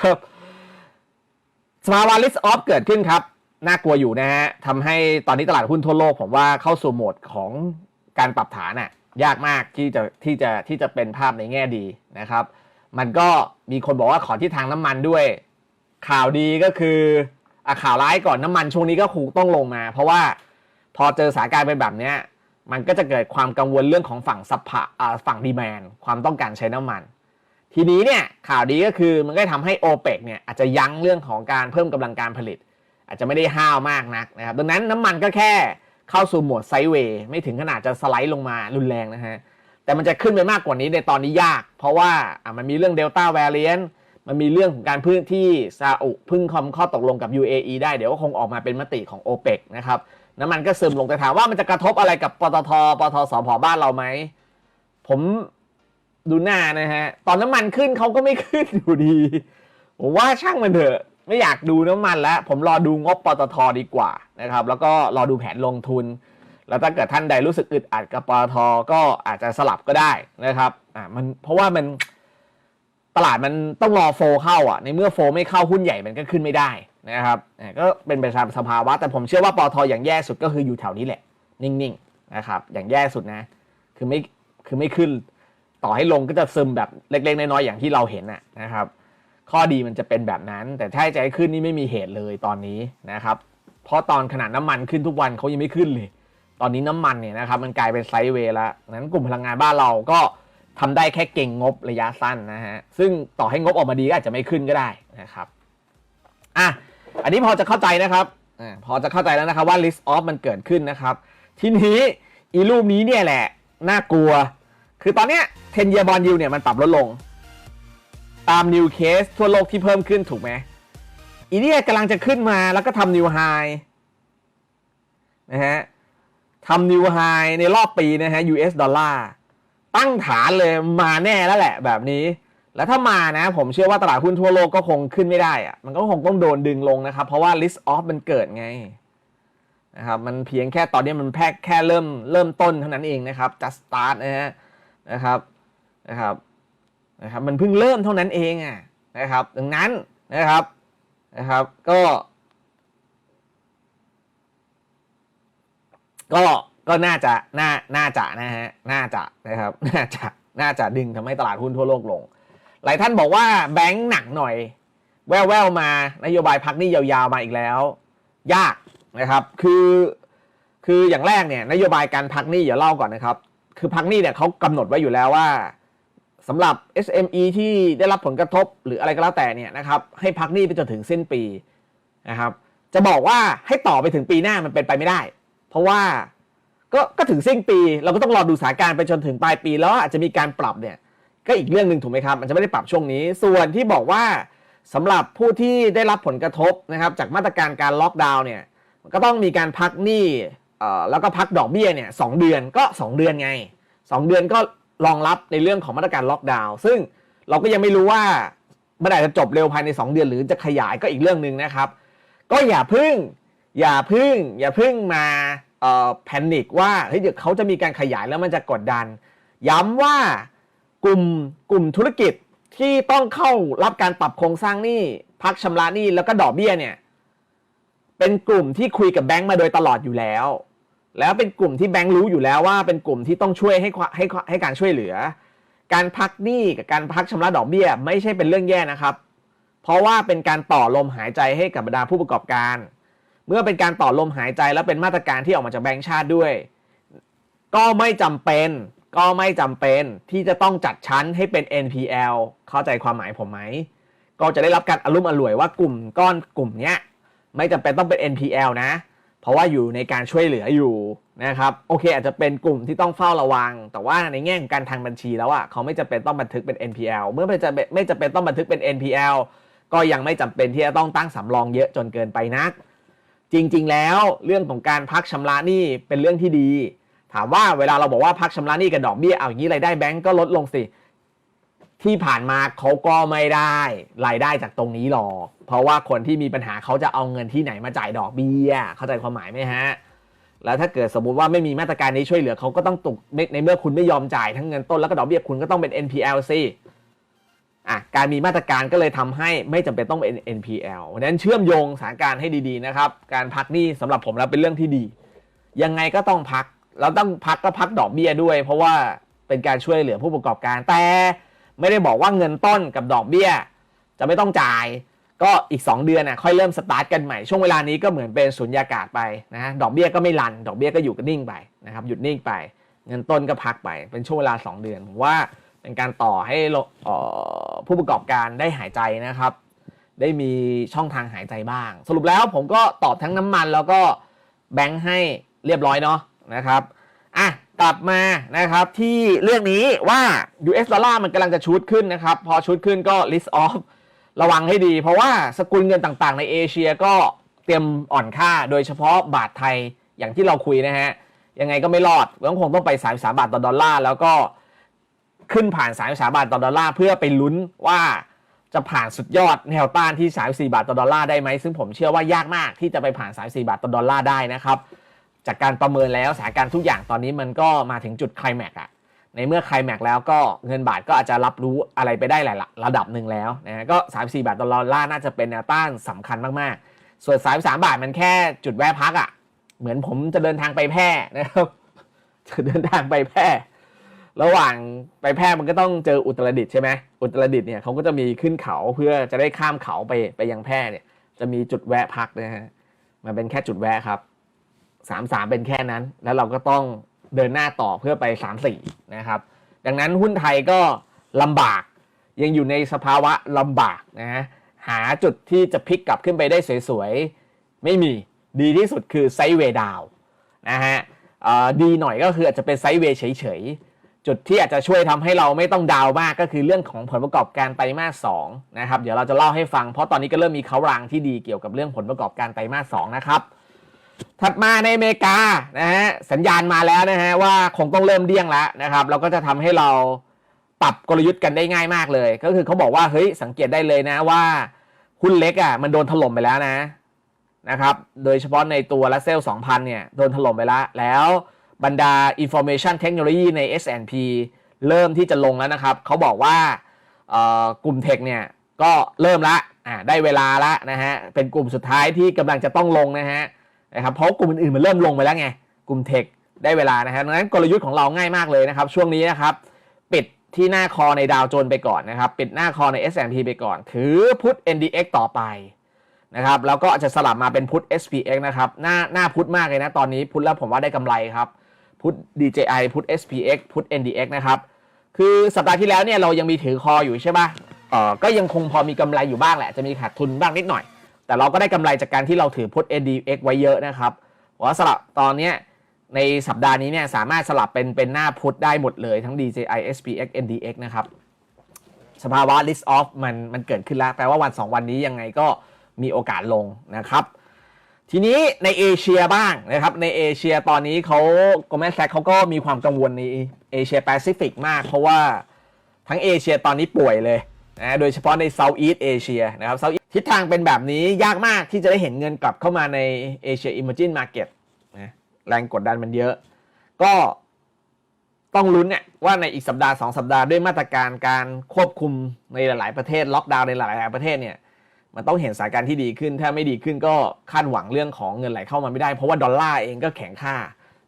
นะครับสภาวะ risk off เกิดขึ้นครับ น่ากลัวอยู่นะฮะทำให้ตอนนี้ตลาดหุ้นทั่วโลกผมว่าเข้าสู่โหมดของการปรับฐานน่ะยากมากที่จะที่จะที่จะเป็นภาพในแง่ดีนะครับ มันก็มีคนบอกว่าขอที่ทางน้ำมันด้วย ข่าวดีก็คืออะข่าวร้ายก่อนน้ำมันช่วงนี้ก็คงต้องลงมา เพราะว่าพอเจอสถานการณ์เป็นแบบเนี้ยมันก็จะเกิดความกังวลเรื่องของฝั่งซัพพลอ่าฝั่งดีแมนความต้องการใช้น้ำมัน ทีนี้เนี่ยข่าวดีก็คือมันก็ทำให้โอเปกเนี่ยอาจจะยั้งเรื่องของการเพิ่มกำลังการผลิต อาจจะไม่ได้ห้าวมากนักนะครับดังนั้นน้ำมันก็แค่เข้าสู่โหมดไซด์เวย์ไม่ถึงขนาดจะสไลด์ลงมารุนแรงนะฮะแต่มันจะขึ้นไปมากกว่านี้ในตอนนี้ยาก เพราะว่าอะมันมีเรื่องเดลต้าแวร i เ n นมันมีเรื่องของการพึ่งที่ซาอุพึ่งคอมข้อตกลงกับ UAE ได้เดี๋ยวก็คงออกมาเป็นมติของ o p e ปนะครับน้ำมันก็ซึมลงแต่ถามว่ามันจะกระทบอะไรกับปตทปตทสพบ้านเราไหมผม ดูหน้านะฮะ ตอนน้ำมันขึ้นเขาก็ไม่ขึ้นอยู่ดี ผมว่าช่างมันเถอะ ไม่อยากดูน้ำมันแล้ว ผมรอดูงบปตทดีกว่านะครับ แล้วก็รอดูแผนลงทุน แล้วถ้าเกิดท่านใดรู้สึกอึดอัดกับปตทก็อาจจะสลับก็ได้นะครับอ่ามันเพราะว่ามันตลาดมันต้องรอโฟเข้าอะ ในเมื่อโฟไม่เข้าหุ้นใหญ่มันก็ขึ้นไม่ได้นะครับอ่าก็เป็นไปตามสภาวะ แต่ผมเชื่อว่าปตทอย่างแย่สุดก็คืออยู่แถวนี้แหละ นิ่งๆนะครับ อย่างแย่สุดนะ คือไม่คือไม่ขึ้น ต่อให้ลงก็จะซึมแบบเล็ก ๆ น้อยๆอย่างที่เราเห็นนะครับ ข้อดีมันจะเป็นแบบนั้น แต่ถ้าจะให้ขึ้นนี่ไม่มีเหตุเลยตอนนี้นะครับ เพราะตอนขนาดน้ำมันขึ้นทุกวันเขายังไม่ขึ้นเลย ตอนนี้น้ำมันเนี่ยนะครับมันกลายเป็นไซด์เวย์แล้วนั้นกลุ่มพลังงานบ้านเราก็ทำได้แค่เก่งงบระยะสั้นนะฮะซึ่งต่อให้งบออกมาดีก็อาจจะไม่ขึ้นก็ได้นะครับอะอันนี้พอจะเข้าใจนะครับอพอจะเข้าใจแล้วนะครับว่า list off มันเกิดขึ้นนะครับ ทีนี้อีรูปนี้เนี่ยแหละน่ากลัว คือตอนเนี้ย10 year bond yield เนี่ยมันปรับลดลง ตาม new case ทั่วโลกที่เพิ่มขึ้นถูกไหมอีเนี่ยกำลังจะขึ้นมาแล้วก็ทำ new high นะฮะทำนิวไฮในรอบปีนะฮะ US ดอลลาร์ตั้งฐานเลยมาแน่แล้วแหละแบบนี้ แล้วถ้ามานะ ผมเชื่อว่าตลาดหุ้นทั่วโลกก็คงขึ้นไม่ได้อะมันก็ c งต้องโดนดึงลงนะครับ เพราะว่า list off มันเกิดไงนะครับมันเพียงแค่ตอนนี้มันแค่แค่เริ่มเริ่มต้นเท่านั้นเองนะครับ just start นะฮะ นะครับนะครับนะครับมันเพิ่งเริ่มเท่านั้นเองอะนะครับ ดังนั้นนะครับนะครับ ก็ ก็ก็น่าจะน่าน่าจะนะฮะน่าจะนะครับน่าจะน่าจะดึงทำให้ตลาดหุ้นทั่วโลกลง หลายท่านบอกว่าแบงค์หนักหน่อย แววแววๆมานโยบายพักนี้ยาวๆมาอีกแล้ว ยากนะครับ คือคืออย่างแรกเนี่ยนโยบายการพักนี้อย่าเล่าก่อนนะครับ คือพักหนี้เนี่ยเขากำหนดไว้อยู่แล้วว่าสำหรับ SME ที่ได้รับผลกระทบหรืออะไรก็แล้วแต่เนี่ยนะครับให้พักหนี้ไปจนถึงสิ้นปีนะครับจะบอกว่าให้ต่อไปถึงปีหน้ามันเป็นไปไม่ได้ เพราะว่าก็ก็ถึงสิ้นปี เราก็ต้องรอดูสถานการณ์ไปจนถึงปลายปี แล้วอาจจะมีการปรับเนี่ยก็อีกเรื่องหนึ่งถูกไหมครับ มันจะไม่ได้ปรับช่วงนี้ ส่วนที่บอกว่าสำหรับผู้ที่ได้รับผลกระทบนะครับจากมาตรการการล็อกดาวน์เนี่ยก็ต้องมีการพักหนี้ เอ่อแล้วก็พักดอกเบี้ยเนี่ยสองเดือนก็ 2 เดือนไง 2 เดือนก็รองรับในเรื่องของมาตรการล็อกดาวน์ซึ่งเราก็ยังไม่รู้ว่ามันอาจจะจบเร็วภายใน 2 เดือน หรือจะขยายก็อีกเรื่องหนึ่งนะครับ ก็อย่าพึ่ง อย่าพึ่ง อย่าพึ่งมาเอ่อแพนิคว่าเฮ้ยเดี๋ยวเขาจะมีการขยายแล้วมันจะกดดัน ย้ำว่ากลุ่มกลุ่มธุรกิจที่ต้องเข้ารับการปรับโครงสร้างหนี้พักชำระหนี้แล้วก็ดอกเบี้ยเนี่ยเป็นกลุ่มที่คุยกับแบงก์มาโดยตลอดอยู่แล้ว แล้วเป็นกลุ่มที่แบงก์รู้อยู่แล้วว่าเป็นกลุ่มที่ต้องช่วยให้ให้ให้การช่วยเหลือ การพักหนี้กับการพักชำระดอกเบี้ย ไม่ใช่เป็นเรื่องแย่นะครับ เพราะว่าเป็นการต่อลมหายใจให้กับบรรดาผู้ประกอบการ เมื่อเป็นการต่อลมหายใจแล้วเป็นมาตรการที่ออกมาจากแบงก์ชาติด้วย ก็ไม่จำเป็นก็ไม่จำเป็นที่จะต้องจัดชั้นให้เป็น NPL เข้าใจความหมายผมไหม ก็จะได้รับการอารมณ์อร่วยว่ากลุ่มก้อนกลุ่มเนี้ยไม่จำเป็นต้องเป็น NPL นะ เพราะว่าอยู่ในการช่วยเหลืออยู่นะครับโอเค อาจจะเป็นกลุ่มที่ต้องเฝ้าระวัง แต่ว่าในแง่ของการทางบัญชีแล้วอะเขาไม่จำเป็นต้องบันทึกเป็น NPL เมื่อไม่จำเป็นไม่จำเป็นต้องบันทึกเป็น NPL ก็ยังไม่จำเป็นที่จะต้องตั้งสำรองเยอะจนเกินไปนัก จริงๆ แล้วเรื่องของการพักชำระหนี้เป็นเรื่องที่ดี ถามว่าเวลาเราบอกว่าพักชำระหนี้กับดอกเบี้ยเอาอย่างนี้รายได้แบงก์ก็ลดลงสิ ที่ผ่านมาเขาก็ไม่ได้รายได้จากตรงนี้หรอก เพราะว่าคนที่มีปัญหาเขาจะเอาเงินที่ไหนมาจ่ายดอกเบี้ย เข้าใจความหมายไหมฮะ แล้วถ้าเกิดสมมติว่าไม่มีมาตรการนี้ช่วยเหลือเขาก็ต้องตกในเมื่อคุณไม่ยอมจ่ายทั้งเงินต้นแล้วก็ดอกเบี้ยคุณก็ต้องเป็น NPL สิอะการมีมาตรการก็เลยทำให้ไม่จำเป็นต้องเป็น NPL เพราะฉะนั้นเชื่อมโยงสถานการณ์ให้ดีๆนะครับ การพักนี้สำหรับผมแล้วเป็นเรื่องที่ดี ยังไงก็ต้องพัก เราต้องพักก็พักดอกเบี้ยด้วย เพราะว่าเป็นการช่วยเหลือผู้ประกอบการแต่ ไม่ได้บอกว่าเงินต้นกับดอกเบี้ย จะไม่ต้องจ่าย ก็อีก 2 เดือนน่ะค่อยเริ่มสตาร์ทกันใหม่ ช่วงเวลานี้ก็เหมือนเป็นสุญญากาศไปนะฮะดอกเบี้ยก็ไม่รัน ดอกเบี้ยก็อยู่กันนิ่งไปนะครับหยุดนิ่งไป เงินต้นก็พักไปเป็นช่วงเวลา 2 เดือนผมว่าเป็นการต่อให้เอ่อผู้ประกอบการได้หายใจนะครับ ได้มีช่องทางหายใจบ้าง สรุปแล้วผมก็ตอบทั้งน้ำมันแล้วก็แบงค์ให้เรียบร้อยเนาะนะครับ กลับมานะครับที่เรื่องนี้ว่า US ดอลลาร์มันกำลังจะชูดขึ้นนะครับ พอชูดขึ้นก็ list off ระวังให้ดี เพราะว่าสกุลเงินต่างๆ ในเอเชียก็เตรียมอ่อนค่าโดยเฉพาะบาทไทยอย่างที่เราคุยนะฮะ ยังไงก็ไม่รอดต้องคงต้องไป 33 บาทต่อดอลลาร์แล้วก็ขึ้นผ่าน 33 บาทต่อดอลลาร์เพื่อไปลุ้นว่าจะผ่านสุดยอดแนวต้านที่ 34 บาทต่อดอลลาร์ได้ไหมซึ่งผมเชื่อว่ายากมากที่จะไปผ่าน 34 บาทต่อดอลลาร์ได้นะครับ จากการประเมินแล้วสถานการณ์ทุกอย่างตอนนี้มันก็มาถึงจุดไคลแม็กซ์อะในเมื่อไคลแม็กซ์แล้วก็เงินบาทก็อาจจะรับรู้อะไรไปได้หลายระดับหนึ่งแล้วนะฮะก็ 34 บาทต่อดอลลาร์น่าจะเป็นแนวต้านสำคัญมากๆ ส่วน 33 บาทมันแค่จุดแวะพักอะเหมือนผมจะเดินทางไปแพร่นะครับจะเดินทางไปแพร่ระหว่างไปแพร่มันก็ต้องเจออุตรดิตถ์ใช่ไหมอุตรดิตถ์เนี่ยเขาก็จะมีขึ้นเขาเพื่อจะได้ข้ามเขาไปไปยังแพร่เนี่ยจะมีจุดแวะพักนะฮะมันเป็นแค่จุดแวะครับ สามสามเป็นแค่นั้น แล้วเราก็ต้องเดินหน้าต่อเพื่อไปสามสี่นะครับ ดังนั้นหุ้นไทยก็ลำบาก ยังอยู่ในสภาวะลำบากนะฮะหาจุดที่จะพลิกกลับขึ้นไปได้สวยๆ ไม่มีดีที่สุดคือไซเวดาวนะฮะดีหน่อยก็คืออาจจะเป็นไซเวเฉยๆ จุดที่อาจจะช่วยทำให้เราไม่ต้องดาวมากก็คือเรื่องของผลประกอบการไตรมาสสองนะครับ เดี๋ยวเราจะเล่าให้ฟังเพราะตอนนี้ก็เริ่มมีเขารางที่ดีเกี่ยวกับเรื่องผลประกอบการไตรมาสสองนะครับ ถัดมาในอเมริกานะฮะสัญญาณมาแล้วนะฮะว่าคงต้องเริ่มเดี้ยงแล้วนะครับเราก็จะทำให้เราปรับกลยุทธ์กันได้ง่ายมากเลย ก็คือเขาบอกว่าเฮ้ยสังเกตได้เลยนะว่าหุ้นเล็กอะมันโดนถล่มไปแล้วนะนะครับโดยเฉพาะในตัวละเซล2,000เนี่ยโดนถล่มไปแล้วแล้วบรรดา Information Technology ใน S&P เริ่มที่จะลงแล้วนะครับ เขาบอกว่าอ่อกลุ่มเทคเนี่ยก็เริ่มละอ่าได้เวลาละนะฮะเป็นกลุ่มสุดท้ายที่กำลังจะต้องลงนะฮะ นะครับเพราะกลุ่มอื่นๆมันเริ่มลงไปแล้วไงกลุ่มเทคได้เวลานะครับดังนั้นกลยุทธ์ของเราง่ายมากเลยนะครับ ช่วงนี้นะครับ ปิดที่หน้าคอในดาวโจนส์ไปก่อนนะครับ ปิดหน้าคอใน S&P ไปก่อน ถือพุท NDX ต่อไปนะครับแล้วก็จะสลับมาเป็นพุท SPX นะครับหน้าหน้าพุทมากเลยนะตอนนี้พุทแล้วผมว่าได้กำไรครับพุท DJI พุท SPX พุท NDX นะครับคือสัปดาห์ที่แล้วเนี่ยเรายังมีถือคออยู่ใช่ปะเอ่อก็ยังคงพอมีกำไรอยู่บ้างแหละ จะมีขาดทุนบ้างนิดหน่อย แต่เราก็ได้กำไรจากการที่เราถือพุท NDX ไว้เยอะนะครับว่าสลับตอนนี้ในสัปดาห์นี้เนี่ยสามารถสลับเป็นเป็นหน้าพุทได้หมดเลยทั้ง DJI SPX NDX นะครับ สภาวะ list off มันมันเกิดขึ้นแล้ว แปลว่าวัน 2 วันนี้ยังไงก็มีโอกาสลงนะครับ ทีนี้ในเอเชียบ้างนะครับ ในเอเชียตอนนี้เขา Goldman Sachs เขาก็มีความกังวลในเอเชียแปซิฟิกมาก เพราะว่าทั้งเอเชียตอนนี้ป่วยเลยนะโดยเฉพาะใน Southeast Asia นะครับ Southeast ทิ ทิศทางเป็นแบบนี้ยากมากที่จะได้เห็นเงินกลับเข้ามาในเอเชีย Emerging Market นะแรงกดดันมันเยอะ ก็ต้องลุ้นเนี่ยว่าในอีกสัปดาห์สองสัปดาห์ด้วยมาตรการการควบคุมในหลาย ๆ ประเทศล็อกดาวน์ในหลาย ๆ ประเทศเนี่ยมันต้องเห็นสถานการณ์ที่ดีขึ้น ถ้าไม่ดีขึ้นก็คาดหวังเรื่องของเงินไหลเข้ามาไม่ได้ เพราะว่าดอลลาร์เองก็แข็งค่า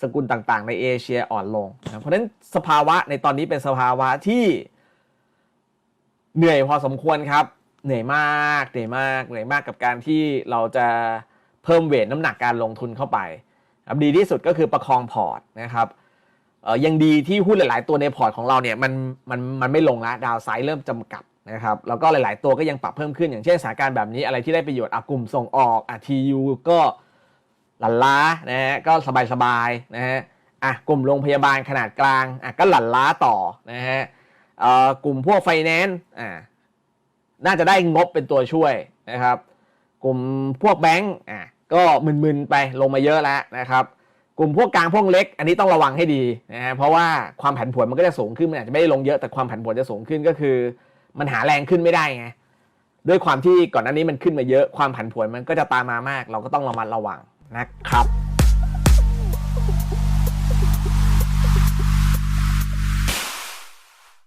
สกุลต่าง ๆ ในเอเชียอ่อนลงนะเพราะฉะนั้นสภาวะในตอนนี้เป็นสภาวะที่เหนื่อยพอสมควรครับ เหนื่อยมากเหนื่อยมากเหนื่อยมากกับการที่เราจะเพิ่มเวทน้ำหนักการลงทุนเข้าไปครับดีที่สุดก็คือประคองพอร์ตนะครับเออยังดีที่หุ้นหลาย ๆ ตัวในพอร์ตของเราเนี่ยมันมันมันไม่ลงละดาวไซด์เริ่มจำกัดนะครับแล้วก็หลาย ๆ ตัวก็ยังปรับเพิ่มขึ้นอย่างเช่นสถานการณ์แบบนี้อะไรที่ได้ประโยชน์อกลุ่มส่งออกอะทียูก็หลั่นล้านะฮะก็สบาย ๆ นะฮะอะกลุ่มโรงพยาบาลขนาดกลางอะก็หลั่นล้าต่อนะฮะเอ่อกลุ่มพวกไฟแนนซ์อ่า น่าจะได้งบเป็นตัวช่วยนะครับ กลุ่มพวกแบงก์อะก็มึนๆไปลงมาเยอะแล้วนะครับกลุ่มพวกกลางพวกเล็ก อันนี้ต้องระวังให้ดีนะฮะเพราะว่าความผันผวนมันก็จะสูงขึ้นมันอาจจะไม่ได้ลงเยอะแต่ความผันผวนจะสูงขึ้นก็คือ มันหาแรงขึ้นไม่ได้ไงด้วยความที่ก่อนหน้านี้มันขึ้นมาเยอะความผันผวนมันก็จะตามมามาก เราก็ต้องระมัดระวังนะครับ